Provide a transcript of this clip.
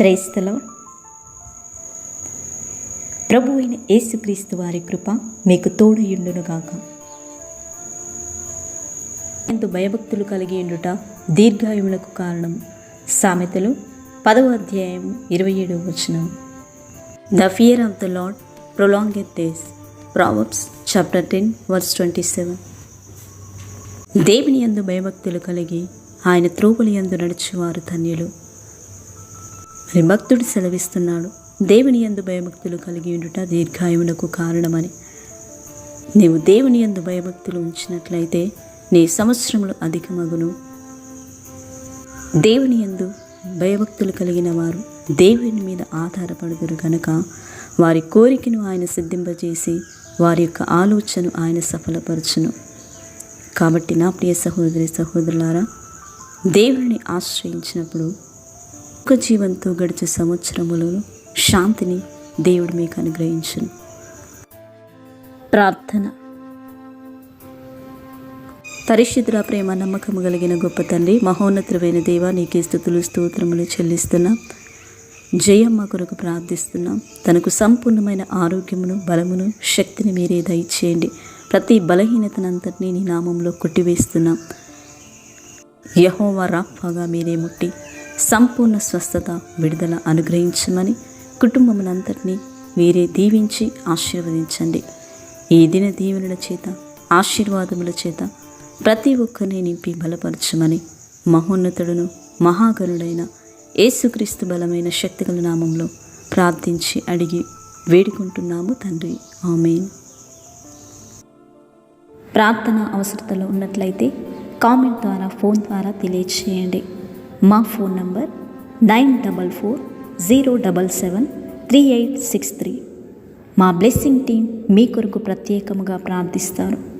క్రైస్తల. ప్రభు అయిన యేసుక్రీస్తు వారి కృప మీకు తోడయుండునుగాక ఎంతో భయభక్తులు కలిగి ఉండుట దీర్ఘాయువులకు కారణం. సామెతలు పదవ అధ్యాయం ఇరవై ఏడవ వచనం. The fear of the Lord ఎత్ days Proverbs chapter ten verse twenty seven దేవుని యందు భయభక్తులు కలిగి ఆయన త్రోపులు యందు నడుచువారు ధన్యులు. మరి భక్తుడు సెలవిస్తున్నాడు. దేవుని యందు భయభక్తులు కలిగి ఉండుట దీర్ఘాయువునకు కారణమని. నీవు దేవుని యందు భయభక్తులు ఉంచినట్లయితే నీ సంవత్సరములు అధికమగును. దేవుని యందు భయభక్తులు కలిగిన వారు దేవుని మీద ఆధారపడుదురు కనుక వారి కోరికను ఆయన సిద్ధింపజేసి వారి యొక్క ఆలోచన ఆయన సఫలపరచును. కాబట్టి నా ప్రియ సహోదరి సహోదరులారా దేవుని ఆశ్రయించినప్పుడు దుఃఖ జీవంతో గడిచే సంవత్సరములను శాంతిని దేవుడు మీకు అనుగ్రహించను. ప్రార్థన. పరిశుద్ర ప్రేమ నమ్మకము కలిగిన గొప్ప తండ్రి మహోన్నతమైన దేవ నీకే స్థుతులు స్తోత్రములు చెల్లిస్తున్నాం. జయమ్మ కొరకు ప్రార్థిస్తున్నాం. తనకు సంపూర్ణమైన ఆరోగ్యమును బలమును శక్తిని మీరే దయచేయండి. ప్రతి బలహీనతనంతటినీ నీ నామంలో కొట్టివేస్తున్నాం. యహోవా రాఫాగా మీరే ముట్టి సంపూర్ణ స్వస్థత విడుదల అనుగ్రహించమని కుటుంబమునంతటినీ మీరే దీవించి ఆశీర్వదించండి. ఈ దిన దీవెనల చేత ఆశీర్వాదముల చేత ప్రతి ఒక్కరిని నింపి బలపరచమని మహోన్నతుడును మహాగరుడైన ఏసుక్రీస్తు బలమైన శక్తిగల నామంలో ప్రార్థించి అడిగి వేడుకుంటున్నాము తండ్రి. ఆమెన్. ప్రార్థన అవసరతలో ఉన్నట్లయితే కామెంట్ ద్వారా ఫోన్ ద్వారా తెలియచేయండి. మా phone number nine double four zero double seven three eight six three. మా బ్లెస్సింగ్ టీం మీ కొరకు ప్రత్యేకముగా ప్రార్థిస్తారు.